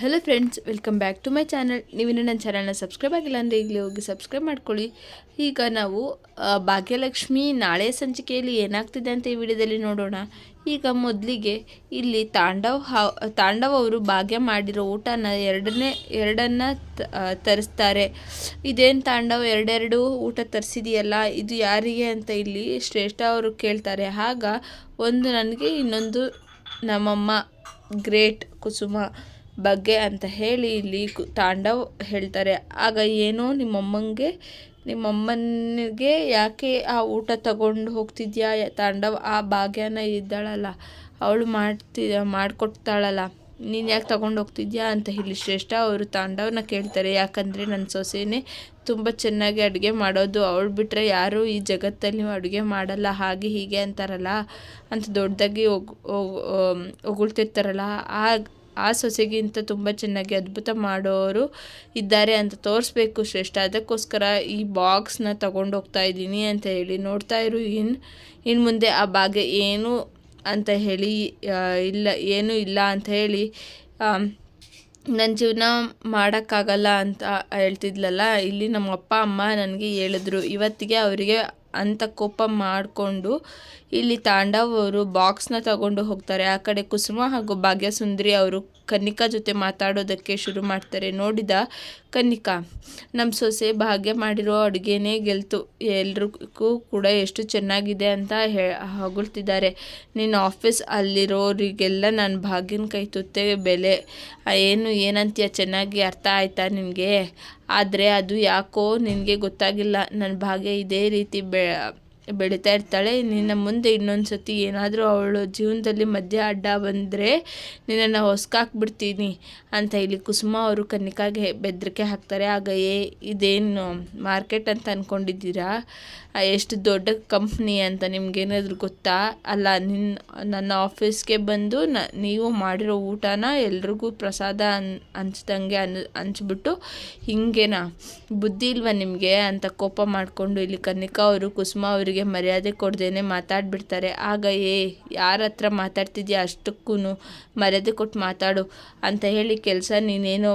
Hello friends welcome back to my channel ನೀವಿನ್ನೂ ನನ್ನ ಚಾನಲ್ನ ಸಬ್ಸ್ಕ್ರೈಬ್ ಆಗಿಲ್ಲ ಅಂದರೆ ಈಗಲೇ ಹೋಗಿ ಸಬ್ಸ್ಕ್ರೈಬ್ ಮಾಡ್ಕೊಳ್ಳಿ. ಈಗ ನಾವು ಭಾಗ್ಯಲಕ್ಷ್ಮಿ ನಾಳೆ ಸಂಚಿಕೆಯಲ್ಲಿ ಏನಾಗ್ತಿದೆ ಅಂತ ಈ ವಿಡಿಯೋದಲ್ಲಿ ನೋಡೋಣ. ಈಗ ಮೊದಲಿಗೆ ಇಲ್ಲಿ ತಾಂಡವ್ ತಾಂಡವ್ ಅವರು ಭಾಗ್ಯ ಮಾಡಿರೋ ಊಟನ ಎರಡನೇ, ಎರಡನ್ನ ತರಿಸ್ತಾರೆ. ಇದೇನು ತಾಂಡವ್, ಎರಡೆರಡು ಊಟ ತರಿಸಿದೆಯಲ್ಲ, ಇದು ಯಾರಿಗೆ ಅಂತ ಇಲ್ಲಿ ಶ್ರೇಷ್ಠ ಅವರು ಕೇಳ್ತಾರೆ. ಆಗ ಒಂದು ನನಗೆ, ಇನ್ನೊಂದು ನಮ್ಮಮ್ಮ, ಗ್ರೇಟ್ ಕುಸುಮ. ಬಗ್ಗೆ ಅಂತ ಹೇಳಿ ಇಲ್ಲಿ ತಾಂಡವ್ ಹೇಳ್ತಾರೆ. ಆಗ ಏನೋ ನಿಮ್ಮಮ್ಮಂಗೆ, ನಿಮ್ಮಮ್ಮನಿಗೆ ಯಾಕೆ ಆ ಊಟ ತಗೊಂಡು ಹೋಗ್ತಿದ್ಯಾ? ತಾಂಡವ್ ಆ ಭಾಗ್ಯನ ಇದ್ದಾಳಲ್ಲ, ಅವಳು ಮಾಡ್ತಿ ಮಾಡಿಕೊಡ್ತಾಳಲ್ಲ, ನೀನು ಯಾಕೆ ತಗೊಂಡು ಹೋಗ್ತಿದ್ಯಾ ಅಂತ ಹೇಳಿ ಶ್ರೇಷ್ಠ ಅವರು ತಾಂಡವನ ಕೇಳ್ತಾರೆ. ಯಾಕಂದರೆ ನನ್ನ ಸೊಸೆನೇ ತುಂಬ ಚೆನ್ನಾಗಿ ಅಡುಗೆ ಮಾಡೋದು, ಅವಳು ಬಿಟ್ಟರೆ ಯಾರೂ ಈ ಜಗತ್ತಲ್ಲಿ ಅಡುಗೆ ಮಾಡಲ್ಲ, ಹಾಗೆ ಹೀಗೆ ಅಂತಾರಲ್ಲ, ಅಂತ ದೊಡ್ಡದಾಗಿ ಒಗ್ ಹೊಗಳ್ತಿರ್ತಾರಲ್ಲ ಆ ಆ ಸೊಸೆಗಿಂತ ತುಂಬ ಚೆನ್ನಾಗಿ ಅದ್ಭುತ ಮಾಡೋರು ಇದ್ದಾರೆ ಅಂತ ತೋರಿಸ್ಬೇಕು ಶ್ರೇಷ್ಠ. ಅದಕ್ಕೋಸ್ಕರ ಈ ಬಾಕ್ಸ್ನ ತಗೊಂಡು ಹೋಗ್ತಾ ಇದ್ದೀನಿ ಅಂತ ಹೇಳಿ. ನೋಡ್ತಾ ಇರು ಇನ್ನು ಇನ್ನು ಮುಂದೆ ಆ ಭಾಗ್ಯ ಏನು ಅಂತ ಹೇಳಿ ಇಲ್ಲ, ಏನೂ ಇಲ್ಲ ಅಂತ ಹೇಳಿ ನನ್ನ ಜೀವನ ಮಾಡೋಕ್ಕಾಗಲ್ಲ ಅಂತ ಹೇಳ್ತಿದ್ಲಲ್ಲ, ಇಲ್ಲಿ ನಮ್ಮ ಅಪ್ಪ, ಅಮ್ಮ ನನಗೆ ಹೇಳಿದ್ರು. ಇವತ್ತಿಗೆ ಅವರಿಗೆ ಅಂತ ಕೋಪ ಮಾಡಿಕೊಂಡು ಇಲ್ಲಿ ತಾಂಡವ್ ಅವರು ಬಾಕ್ಸ್ನ ತಗೊಂಡು ಹೋಗ್ತಾರೆ. ಆ ಕಡೆ ಕುಸುಮ ಹಾಗೂ ಭಾಗ್ಯಸುಂದರಿ ಅವರು ಕನ್ನಿಕಾ ಜೊತೆ ಮಾತಾಡೋದಕ್ಕೆ ಶುರು ಮಾಡ್ತಾರೆ. ನೋಡಿದ ಕನ್ನಿಕಾ ನಮ್ಮ ಸೊಸೆ ಭಾಗ್ಯ ಮಾಡಿರೋ ಅಡುಗೆನೇ ಗೆಲ್ತು. ಎಲ್ರಿಗೂ ಕೂಡ ಎಷ್ಟು ಚೆನ್ನಾಗಿದೆ ಅಂತ ಹೇ, ಹೊಗಳ್ತಿದ್ದಾರೆ. ನಿನ್ನ ಆಫೀಸ್ ಅಲ್ಲಿರೋರಿಗೆಲ್ಲ ನನ್ನ ಭಾಗ್ಯನ ಕೈ ತುತ್ತೆ ಬೆಲೆ. ಏನು, ಏನಂತೀಯ? ಚೆನ್ನಾಗಿ ಅರ್ಥ ಆಯ್ತಾ ನಿನಗೆ? ಆದರೆ ಅದು ಯಾಕೋ ನಿನಗೆ ಗೊತ್ತಾಗಿಲ್ಲ. ನನ್ನ ಭಾಗ್ಯ ಇದೇ ರೀತಿ ಬೆ ಬೆಳೀತಾ ಇರ್ತಾಳೆ. ನಿನ್ನ ಮುಂದೆ ಇನ್ನೊಂದು ಸತಿ ಏನಾದರೂ ಅವಳು ಜೀವನದಲ್ಲಿ ಮಧ್ಯ ಅಡ್ಡ ಬಂದರೆ ನಿನ್ನನ್ನು ಹೊಸ್ಕಾಕ್ಬಿಡ್ತೀನಿ ಅಂತ ಇಲ್ಲಿ ಕುಸುಮ ಅವರು ಕನ್ನಿಕಾಗೆ ಬೆದರಿಕೆ ಹಾಕ್ತಾರೆ. ಆಗ ಏ, ಇದೇನು ಮಾರ್ಕೆಟ್ ಅಂತ ಅಂದ್ಕೊಂಡಿದ್ದೀರಾ ಎಷ್ಟು ದೊಡ್ಡ ಕಂಪ್ನಿ ಅಂತ ನಿಮ್ಗೇನಾದರೂ ಗೊತ್ತಾ? ಅಲ್ಲ ನಿನ್ನ ನನ್ನ ಆಫೀಸ್ಗೆ ಬಂದು ನ, ನೀವು ಮಾಡಿರೋ ಊಟನ ಎಲ್ರಿಗೂ ಪ್ರಸಾದ ಅನ್ ಹಂಚ್ದಂಗೆ ಅನ್ ಹಂಚ್ಬಿಟ್ಟು ಹಿಂಗೇನಾ? ಬುದ್ಧಿ ಇಲ್ವಾ ನಿಮಗೆ? ಅಂತ ಕೋಪ ಮಾಡಿಕೊಂಡು ಇಲ್ಲಿ ಕನ್ನಿಕಾ ಅವರು ಕುಸುಮ ಅವರಿಗೆ ಮರ್ಯಾದೆ ಕೊಡ್ದೇನೆ ಮಾತಾಡ್ಬಿಡ್ತಾರೆ. ಆಗ, ಏ ಯಾರ ಹತ್ರ ಮಾತಾಡ್ತಿದ್ಯಾ? ಅಷ್ಟಕ್ಕೂ ಮರ್ಯಾದೆ ಕೊಟ್ಟು ಮಾತಾಡು ಅಂತ ಹೇಳಿ ಕೆಲಸ ನೀನೇನೋ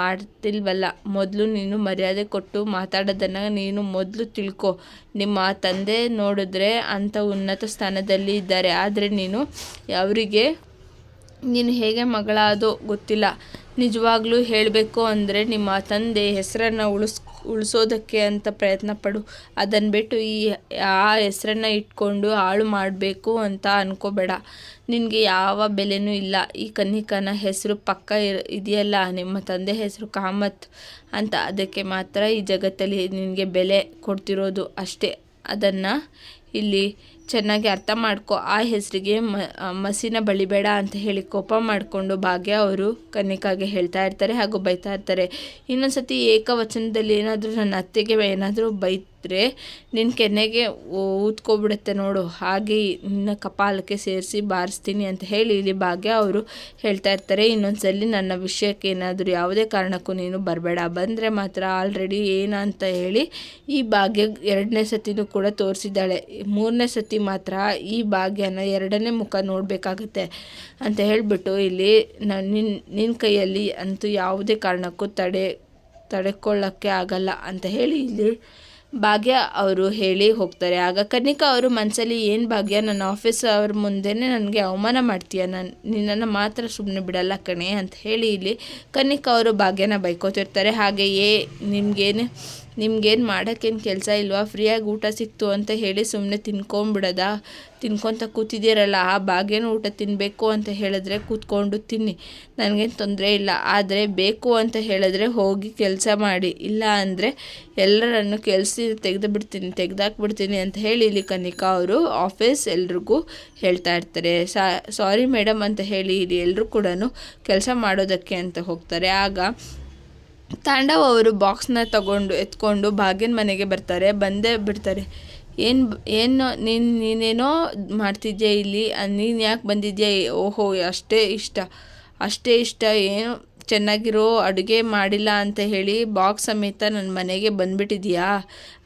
ಮಾಡ್ತಿಲ್ವಲ್ಲ? ಮೊದಲು ನೀನು ಮರ್ಯಾದೆ ಕೊಟ್ಟು ಮಾತಾಡೋದನ್ನು ನೀನು ಮೊದಲು ತಿಳ್ಕೊ. ನಿಮ್ಮ ತಂದೆ ನೋಡಿದ್ರೆ ಅಂಥ ಉನ್ನತ ಸ್ಥಾನದಲ್ಲಿ ಇದ್ದಾರೆ. ಆದರೆ ನೀನು ಅವರಿಗೆ, ನೀನು ಹೇಗೆ ಮಗಳಾದೋ ಗೊತ್ತಿಲ್ಲ. ನಿಜವಾಗ್ಲೂ ಹೇಳಬೇಕು ಅಂದರೆ ನಿಮ್ಮ ತಂದೆ ಹೆಸರನ್ನು ಉಳಿಸ್ ಉಳಿಸೋದಕ್ಕೆ ಅಂತ ಪ್ರಯತ್ನ ಪಡು. ಅದನ್ನು ಬಿಟ್ಟು ಈ, ಆ ಹೆಸರನ್ನ ಇಟ್ಕೊಂಡು ಹಾಳು ಮಾಡಬೇಕು ಅಂತ ಅನ್ಕೋಬೇಡ. ನಿನಗೆ ಯಾವ ಬೆಲೆನೂ ಇಲ್ಲ. ಈ ಕನ್ನಿಕನ ಹೆಸರು ಪಕ್ಕ ಇದೆಯಲ್ಲ, ನಿಮ್ಮ ತಂದೆ ಹೆಸರು ಕಾಮತ್ ಅಂತ. ಅದಕ್ಕೆ ಮಾತ್ರ ಈ ಜಗತ್ತಲ್ಲಿ ನಿನಗೆ ಬೆಲೆ ಕೊಡ್ತಿರೋದು ಅಷ್ಟೇ. ಅದನ್ನು ಇಲ್ಲಿ ಚೆನ್ನಾಗಿ ಅರ್ಥ ಮಾಡ್ಕೊ, ಆ ಹೆಸರಿಗೆ ಮಸಿನ ಬಳಿಬೇಡ ಅಂತ ಹೇಳಿ ಕೋಪ ಮಾಡಿಕೊಂಡು ಭಾಗ್ಯ ಅವರು ಕನ್ನಿಕಾಗೆ ಹೇಳ್ತಾ ಇರ್ತಾರೆ ಹಾಗೂ ಬೈತಾ ಇರ್ತಾರೆ. ಇನ್ನೊಂದು ಸತಿ ಏಕವಚನದಲ್ಲಿ ಏನಾದರೂ ನನ್ನ ಅತ್ತೆಗೆ ಏನಾದರೂ ಬೈತರೆ ನಿನ್ನ ಕೆನ್ನೆಗೆ ಊದ್ಕೊಬಿಡುತ್ತೆ ನೋಡು, ಹಾಗೆ ನಿನ್ನ ಕಪಾಲಕ್ಕೆ ಸೇರಿಸಿ ಬಾರಿಸ್ತೀನಿ ಅಂತ ಹೇಳಿ ಇಲ್ಲಿ ಭಾಗ್ಯ ಅವರು ಹೇಳ್ತಾ ಇರ್ತಾರೆ. ಇನ್ನೊಂದ್ಸಲಿ ನನ್ನ ವಿಷಯಕ್ಕೆ ಏನಾದರೂ ಯಾವುದೇ ಕಾರಣಕ್ಕೂ ನೀನು ಬರಬೇಡ, ಬಂದರೆ ಮಾತ್ರ ಆಲ್ರೆಡಿ ಏನಂತ ಹೇಳಿ ಈ ಭಾಗ್ಯ ಎರಡನೇ ಸತಿನೂ ಕೂಡ ತೋರಿಸಿದ್ದಾಳೆ. ಮೂರನೇ ಸತಿ ಮಾತ್ರ ಈ ಭಾಗ್ಯನ ಎರಡನೇ ಮುಖ ನೋಡಬೇಕಾಗತ್ತೆ ಅಂತ ಹೇಳಿಬಿಟ್ಟು ಇಲ್ಲಿ ನಾನು ನಿನ್ನ ನಿನ್ನ ಕೈಯಲ್ಲಿ ಅಂತೂ ಯಾವುದೇ ಕಾರಣಕ್ಕೂ ತಡೆ ತಡೆಕೊಳ್ಳೋಕ್ಕೆ ಆಗಲ್ಲ ಅಂತ ಹೇಳಿ ಇಲ್ಲಿ ಭಾಗ್ಯ ಅವರು ಹೇಳಿ ಹೋಗ್ತಾರೆ. ಆಗ ಕನಿಕಾ ಅವರು ಮನಸ್ಸಲ್ಲಿ ಏನು ಭಾಗ್ಯ, ನನ್ನ ಆಫೀಸ್ ಅವ್ರ ಮುಂದೆನೇ ನನಗೆ ಅವಮಾನ ಮಾಡ್ತೀಯ? ನಾನು ನಿನ್ನನ್ನು ಮಾತ್ರ ಸುಮ್ಮನೆ ಬಿಡಲ್ಲ ಕಣೆ ಅಂತ ಹೇಳಿ ಇಲ್ಲಿ ಕನಿಕಾ ಅವರು ಭಾಗ್ಯನ ಬೈಕೋತಿರ್ತಾರೆ. ಹಾಗೆಯೇ ನಿಮ್ಗೇನು ನಿಮ್ಗೇನು ಮಾಡೋಕ್ಕೇನು ಕೆಲಸ ಇಲ್ವಾ? ಫ್ರೀಯಾಗಿ ಊಟ ಸಿಕ್ತು ಅಂತ ಹೇಳಿ ಸುಮ್ಮನೆ ತಿನ್ಕೊಂಬಿಡೋದ. ತಿನ್ಕೊತ ಕೂತಿದ್ದೀರಲ್ಲ, ಆ ಭಾಗ್ಯನ ಊಟ ತಿನ್ನಬೇಕು ಅಂತ ಹೇಳಿದ್ರೆ ಕೂತ್ಕೊಂಡು ತಿನ್ನಿ. ನನಗೇನು ತೊಂದರೆ ಇಲ್ಲ. ಆದರೆ ಬೇಕು ಅಂತ ಹೇಳಿದ್ರೆ ಹೋಗಿ ಕೆಲಸ ಮಾಡಿ. ಇಲ್ಲ ಅಂದರೆ ಎಲ್ಲರನ್ನು ಕೆಲಸ ತೆಗೆದು ಬಿಡ್ತೀನಿ, ತೆಗೆದಾಕ್ಬಿಡ್ತೀನಿ ಅಂತ ಹೇಳಿ ಇಲ್ಲಿ ಕನಿಕಾ ಅವರು ಆಫೀಸ್ ಎಲ್ರಿಗೂ ಹೇಳ್ತಾ ಇರ್ತಾರೆ. ಸಾರಿ ಮೇಡಮ್ ಅಂತ ಹೇಳಿ ಇಲ್ಲಿ ಎಲ್ಲರೂ ಕೂಡ ಕೆಲಸ ಮಾಡೋದಕ್ಕೆ ಅಂತ ಹೋಗ್ತಾರೆ. ಆಗ ತಾಂಡವ್ ಅವರು ಬಾಕ್ಸ್ನ ತಗೊಂಡು ಎತ್ಕೊಂಡು ಭಾಗ್ಯನ ಮನೆಗೆ ಬರ್ತಾರೆ, ಬಂದೇ ಬಿಡ್ತಾರೆ. ಏನು ಏನು, ನೀನು, ನೀನೇನೋ ಮಾಡ್ತಿದ್ಯಾ ಇಲ್ಲಿ ನೀನು ಯಾಕೆ ಬಂದಿದ್ಯಾ? ಓಹೋ, ಅಷ್ಟೇ ಇಷ್ಟ. ಅಷ್ಟೇ ಇಷ್ಟ, ಏನು ಚೆನ್ನಾಗಿರೋ ಅಡುಗೆ ಮಾಡಿಲ್ಲ ಅಂತ ಹೇಳಿ ಬಾಕ್ಸ್ ಸಮೇತ ನನ್ನ ಮನೆಗೆ ಬಂದುಬಿಟ್ಟಿದ್ಯಾ?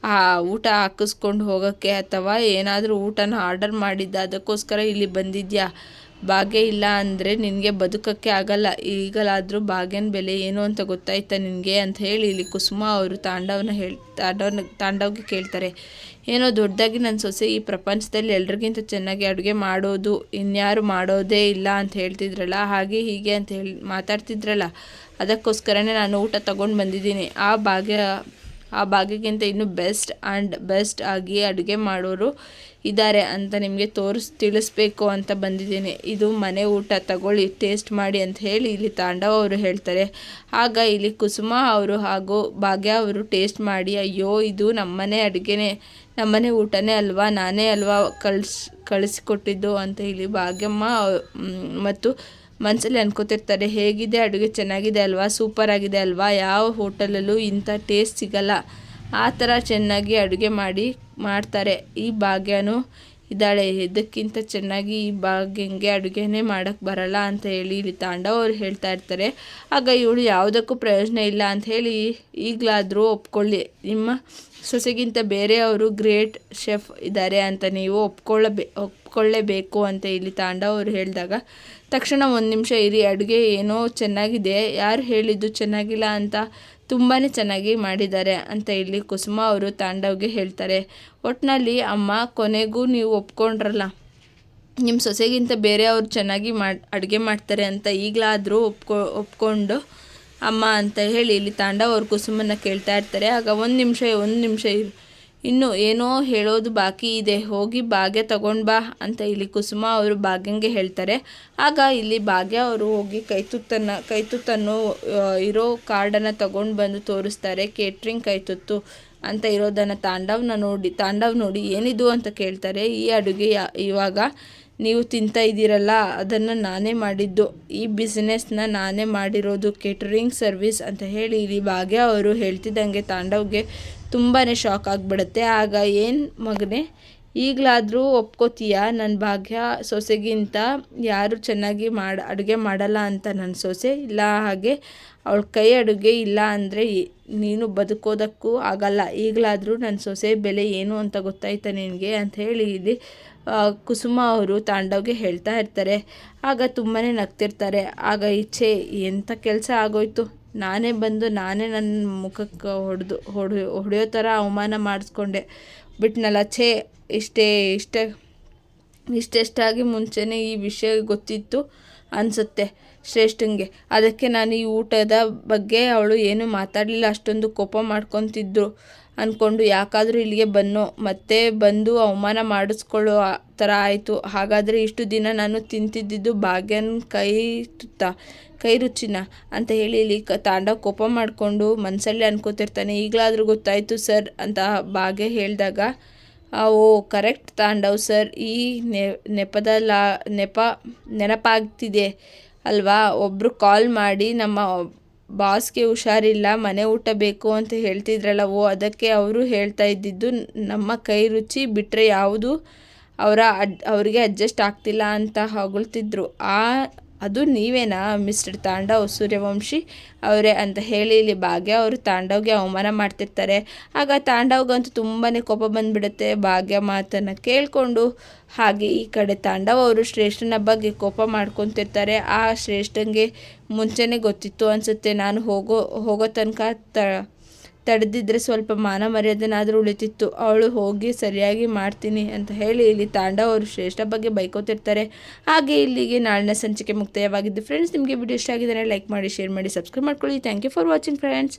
ಆ ಊಟ ಹಾಕಿಸ್ಕೊಂಡು ಹೋಗೋಕ್ಕೆ ಅಥವಾ ಏನಾದರೂ ಊಟನ ಆರ್ಡರ್ ಮಾಡಿದ್ದ ಅದಕ್ಕೋಸ್ಕರ ಇಲ್ಲಿ ಬಂದಿದ್ಯಾ? ಭಾಗ್ಯ ಇಲ್ಲ ಅಂದರೆ ನಿನಗೆ ಬದುಕೋಕ್ಕೆ ಆಗಲ್ಲ. ಈಗಲಾದರೂ ಭಾಗ್ಯನ ಬೆಲೆ ಏನು ಅಂತ ಗೊತ್ತಾಯ್ತಾ ನಿನಗೆ ಅಂತ ಹೇಳಿ ಇಲ್ಲಿ ಕುಸುಮ ಅವರು ತಾಂಡವನ ಹೇಳಿ, ತಾಂಡವನ, ತಾಂಡವ್ಗೆ ಕೇಳ್ತಾರೆ. ಏನೋ ದೊಡ್ಡದಾಗಿ ನನ್ನ ಸೊಸೆ ಈ ಪ್ರಪಂಚದಲ್ಲಿ ಎಲ್ರಿಗಿಂತ ಚೆನ್ನಾಗಿ ಅಡುಗೆ ಮಾಡೋದು, ಇನ್ಯಾರು ಮಾಡೋದೇ ಇಲ್ಲ ಅಂತ ಹೇಳ್ತಿದ್ರಲ್ಲ, ಹಾಗೆ ಹೀಗೆ ಅಂತ ಹೇಳಿ ಮಾತಾಡ್ತಿದ್ರಲ್ಲ. ಅದಕ್ಕೋಸ್ಕರನೇ ನಾನು ಊಟ ತಗೊಂಡು ಬಂದಿದ್ದೀನಿ. ಆ ಭಾಗ್ಯ ಆ ಭಾಗ್ಯಕ್ಕಿಂತ ಇನ್ನೂ ಬೆಸ್ಟ್ ಆ್ಯಂಡ್ ಬೆಸ್ಟ್ ಆಗಿ ಅಡುಗೆ ಮಾಡೋರು ಇದ್ದಾರೆ ಅಂತ ನಿಮಗೆ ತೋರಿಸ್, ತಿಳಿಸ್ಬೇಕು ಅಂತ ಬಂದಿದ್ದೀನಿ. ಇದು ಮನೆ ಊಟ, ತಗೊಳ್ಳಿ ಟೇಸ್ಟ್ ಮಾಡಿ ಅಂತ ಹೇಳಿ ಇಲ್ಲಿ ತಾಂಡವ ಅವರು ಹೇಳ್ತಾರೆ. ಆಗ ಇಲ್ಲಿ ಕುಸುಮ ಅವರು ಹಾಗೂ ಭಾಗ್ಯ ಅವರು ಟೇಸ್ಟ್ ಮಾಡಿ, ಅಯ್ಯೋ, ಇದು ನಮ್ಮನೆ ಅಡುಗೆನೇ, ನಮ್ಮನೆ ಊಟನೇ ಅಲ್ವಾ, ನಾನೇ ಅಲ್ವಾ ಕಳ್ಸಿ, ಕಳಿಸಿಕೊಟ್ಟಿದ್ದು? ಅಂತ ಇಲ್ಲಿ ಭಾಗ್ಯಮ್ಮ ಮತ್ತು ಮನಸ್ಸಲ್ಲಿ ಅನ್ಕೋತಿರ್ತಾರೆ ಹೇಗಿದೆ, ಅಡುಗೆ ಚೆನ್ನಾಗಿದೆ ಅಲ್ವಾ ಸೂಪರ್ ಆಗಿದೆ ಅಲ್ವಾ, ಯಾವ ಹೋಟೆಲಲ್ಲೂ ಇಂಥ ಟೇಸ್ಟ್ ಸಿಗಲ್ಲ. ಆ ಥರ ಚೆನ್ನಾಗಿ ಅಡುಗೆ ಮಾಡಿ ಮಾಡ್ತಾರೆ. ಈ ಭಾಗ್ಯನೂ ಇದ್ದಾಳೆ, ಇದಕ್ಕಿಂತ ಚೆನ್ನಾಗಿ ಈ ಭಾಗ್ಯಂಗೆ ಅಡುಗೆನೇ ಮಾಡೋಕ್ಕೆ ಬರಲ್ಲ ಅಂತ ಹೇಳಿ ಇಲ್ಲಿ ತಾಂಡವ್ ಹೇಳ್ತಾ ಇರ್ತಾರೆ. ಆಗ ಇವಳು, ಯಾವುದಕ್ಕೂ ಪ್ರಯೋಜನ ಇಲ್ಲ ಅಂತ ಹೇಳಿ ಈಗಲಾದರೂ ಒಪ್ಕೊಳ್ಳಿ, ನಿಮ್ಮ ಸೊಸೆಗಿಂತ ಬೇರೆಯವರು ಗ್ರೇಟ್ ಶೆಫ್ ಇದ್ದಾರೆ ಅಂತ ನೀವು ಒಪ್ಕೊಳ್ಳಬೇ ಒಪ್ಕೊಳ್ಳೇಬೇಕು ಅಂತ ಇಲ್ಲಿ ತಾಂಡವರು ಹೇಳಿದಾಗ, ತಕ್ಷಣ ಒಂದು ನಿಮಿಷ ಇರಿ, ಅಡುಗೆ ಏನೋ ಚೆನ್ನಾಗಿದೆ, ಯಾರು ಹೇಳಿದ್ದು ಚೆನ್ನಾಗಿಲ್ಲ ಅಂತ ತುಂಬಾ ಚೆನ್ನಾಗಿ ಮಾಡಿದ್ದಾರೆ ಅಂತ ಇಲ್ಲಿ ಕುಸುಮ ಅವರು ತಾಂಡವ್ಗೆ ಹೇಳ್ತಾರೆ. ಒಟ್ಟಿನಲ್ಲಿ ಅಮ್ಮ, ಕೊನೆಗೂ ನೀವು ಒಪ್ಕೊಂಡ್ರಲ್ಲ. ನಿಮ್ಮ ಸೊಸೆಗಿಂತ ಬೇರೆಯವ್ರು ಚೆನ್ನಾಗಿ ಮಾಡಿ, ಅಡುಗೆ ಮಾಡ್ತಾರೆ ಅಂತ ಈಗಲಾದರೂ ಒಪ್ಕೊ, ಒಪ್ಕೊಂಡು ಅಮ್ಮ ಅಂತ ಹೇಳಿ ಇಲ್ಲಿ ತಾಂಡವ್ ಅವ್ರ ಕುಸುಮನ್ನ ಕೇಳ್ತಾ ಇರ್ತಾರೆ. ಆಗ ಒಂದು ನಿಮಿಷ ಒಂದು ನಿಮಿಷ ಇನ್ನು ಏನೋ ಹೇಳೋದು ಬಾಕಿ ಇದೆ, ಹೋಗಿ ಭಾಗ್ಯ ತಗೊಂಡು ಬಾ ಅಂತ ಇಲ್ಲಿ ಕುಸುಮ ಅವರು ಭಾಗ್ಯಂಗೆ ಹೇಳ್ತಾರೆ. ಆಗ ಇಲ್ಲಿ ಭಾಗ್ಯ ಅವರು ಹೋಗಿ ಕೈತುತ್ತನ್ನು ಕೈತುತ್ತನ್ನು ಇರೋ ಕಾರ್ಡನ್ನು ತಗೊಂಡು ಬಂದು ತೋರಿಸ್ತಾರೆ ಕೇಟ್ರಿಂಗ್ ಕೈತುತ್ತು ಅಂತ ಇರೋದನ್ನು ತಾಂಡವ್ನ ನೋಡಿ, ತಾಂಡವ್ ನೋಡಿ ಏನಿದು ಅಂತ ಕೇಳ್ತಾರೆ. ಈ ಅಡುಗೆ ಇವಾಗ ನೀವು ತಿಂತಾ ಇದ್ದೀರಲ್ಲ, ಅದನ್ನು ನಾನೇ ಮಾಡಿದ್ದು. ಈ ಬಿಸ್ನೆಸ್ನ ನಾನೇ ಮಾಡಿರೋದು ಕೇಟರಿಂಗ್ ಸರ್ವಿಸ್ ಅಂತ ಹೇಳಿ ಇಲ್ಲಿ ಭಾಗ್ಯ ಅವರು ಹೇಳ್ತಿದ್ದಂಗೆ ತಾಂಡವ್ಗೆ ತುಂಬಾ ಶಾಕ್ ಆಗಿಬಿಡುತ್ತೆ. ಆಗ ಏನು ಮಗನೇ, ಈಗಲಾದರೂ ಒಪ್ಕೋತೀಯ ನನ್ನ ಭಾಗ್ಯ? ಸೊಸೆಗಿಂತ ಯಾರು ಚೆನ್ನಾಗಿ ಮಾಡಿ, ಅಡುಗೆ ಮಾಡಲ್ಲ ಅಂತ ನನ್ನ ಸೊಸೆ. ಇಲ್ಲ, ಹಾಗೆ ಅವಳ ಕೈ ಅಡುಗೆ ಇಲ್ಲ ಅಂದರೆ ನೀನು ಬದುಕೋದಕ್ಕೂ ಆಗಲ್ಲ. ಈಗಲಾದರೂ ನನ್ನ ಸೊಸೆ ಬೆಲೆ ಏನು ಅಂತ ಗೊತ್ತಾಯ್ತಾ ನಿನಗೆ? ಅಂತ ಹೇಳಿ ಇಲ್ಲಿ ಕುಸುಮ ಅವರು ತಾಂಡವ್ಗೆ ಹೇಳ್ತಾ ಇರ್ತಾರೆ. ಆಗ ತುಂಬಾ ನಗ್ತಿರ್ತಾರೆ. ಆಗ, ಇಚ್ಛೆ ಎಂಥ ಕೆಲಸ ಆಗೋಯ್ತು? ನಾನೇ ಬಂದು ನಾನೇ ನನ್ನ ಮುಖಕ್ಕೆ ಹೊಡೆದು ಹೊಡೆ, ಹೊಡೆಯೋ ಥರ ಅವಮಾನ ಮಾಡಿಸ್ಕೊಂಡೆ. ಬಿಟ್ನಲ್ಲ ಛೇ ಇಷ್ಟೇ ಇಷ್ಟೇ, ಇಷ್ಟೆಷ್ಟಾಗಿ ಮುಂಚೆನೇ ಈ ವಿಷಯ ಗೊತ್ತಿತ್ತು ಅನಿಸುತ್ತೆ ಶ್ರೇಷ್ಠಂಗೆ. ಅದಕ್ಕೆ ನಾನು ಈ ಊಟದ ಬಗ್ಗೆ ಅವಳು ಏನೂ ಮಾತಾಡಲಿಲ್ಲ, ಅಷ್ಟೊಂದು ಕೋಪ ಮಾಡ್ಕೊತಿದ್ರು ಅಂದ್ಕೊಂಡು ಯಾಕಾದರೂ ಇಲ್ಲಿಗೆ ಬನ್ನೋ, ಮತ್ತೆ ಬಂದು ಅವಮಾನ ಮಾಡಿಸ್ಕೊಳ್ಳೋ ಥರ ಆಯಿತು. ಹಾಗಾದರೆ ಇಷ್ಟು ದಿನ ನಾನು ತಿಂತಿದ್ದಿದ್ದು ಭಾಗ್ಯನ ಕೈ ತುತ್ತ. ಕೈ ರುಚಿನ ಅಂತ ಹೇಳಿ ಇಲ್ಲಿ ಕ ತಾಂಡವ್ ಕೋಪ ಮಾಡಿಕೊಂಡು ಮನಸ್ಸಲ್ಲೇ ಅನ್ಕೋತಿರ್ತಾನೆ. ಈಗಲಾದರೂ ಗೊತ್ತಾಯಿತು ಸರ್ ಅಂತ ಭಾಗ್ಯ ಹೇಳಿದಾಗ, ಓ, ಕರೆಕ್ಟ್ ತಾಂಡವ್ ಸರ್. ಈ ನೆಪದಲ್ಲ ನೆಪ ನೆನಪಾಗ್ತಿದೆ ಅಲ್ವಾ? ಒಬ್ಬರು ಕಾಲ್ ಮಾಡಿ ನಮ್ಮ ಬಾಸ್ಗೆ ಹುಷಾರಿಲ್ಲ, ಮನೆ ಊಟ ಬೇಕು ಅಂತ ಹೇಳ್ತಿದ್ರಲ್ಲ. ಓ, ಅದಕ್ಕೆ ಅವರು ಹೇಳ್ತಾ ಇದ್ದಿದ್ದು ನಮ್ಮ ಕೈ ರುಚಿ ಬಿಟ್ಟರೆ ಯಾವುದು? ಅವರ ಅಡ್ ಅವರಿಗೆ ಅಡ್ಜಸ್ಟ್ ಆಗ್ತಿಲ್ಲ ಅಂತ ಹೊಗಳ್ತಿದ್ರು. ಆ ಅದು ನೀವೇನಾ, ಮಿಸ್ಟರ್ ತಾಂಡವ್ ಸೂರ್ಯವಂಶಿ ಅವರೇ ಅಂತ ಹೇಳಿ ಇಲ್ಲಿ ಭಾಗ್ಯ ಅವರು ತಾಂಡವ್ಗೆ ಅವಮಾನ ಮಾಡ್ತಿರ್ತಾರೆ. ಆಗ ತಾಂಡವ್ಗಂತೂ ತುಂಬಾ ಕೋಪ ಬಂದ್ಬಿಡುತ್ತೆ ಭಾಗ್ಯ ಮಾತನ್ನು ಕೇಳಿಕೊಂಡು. ಹಾಗೆ ಈ ಕಡೆ ತಾಂಡವ್ ಅವರು ಶ್ರೇಷ್ಠನ ಬಗ್ಗೆ ಕೋಪ ಮಾಡ್ಕೊತಿರ್ತಾರೆ. ಆ ಶ್ರೇಷ್ಠಂಗೆ ಮುಂಚೆನೇ ಗೊತ್ತಿತ್ತು ಅನಿಸುತ್ತೆ. ನಾನು ಹೋಗೋ ಹೋಗೋ ತನಕ ತ ತಡೆದಿದ್ರೆ ಸ್ವಲ್ಪ ಮಾನ ಮರ್ಯಾದೆನಾದರೂ ಉಳಿತಿತ್ತು. ಅವಳು ಹೋಗಿ ಸರಿಯಾಗಿ ಮಾಡ್ತೀನಿ ಅಂತ ಹೇಳಿ ಇಲ್ಲಿ ತಾಂಡವ್ ಅವರು ಶ್ರೇಷ್ಠ ಬಗ್ಗೆ ಬೈಕೋತಿರ್ತಾರೆ. ಹಾಗೆ ಇಲ್ಲಿಗೆ ನಾಳಿನ ಸಂಚಿಕೆ ಮುಕ್ತಾಯವಾಗಿದ್ದು ಫ್ರೆಂಡ್ಸ್ ನಿಮಗೆ ವಿಡಿಯೋ ಇಷ್ಟ ಆಗಿದ್ದಾರೆ ಲೈಕ್ ಮಾಡಿ ಶೇರ್ ಮಾಡಿ ಸಬ್ಸ್ಕ್ರೈಬ್ ಮಾಡ್ಕೊಳ್ಳಿ. Thank you for watching friends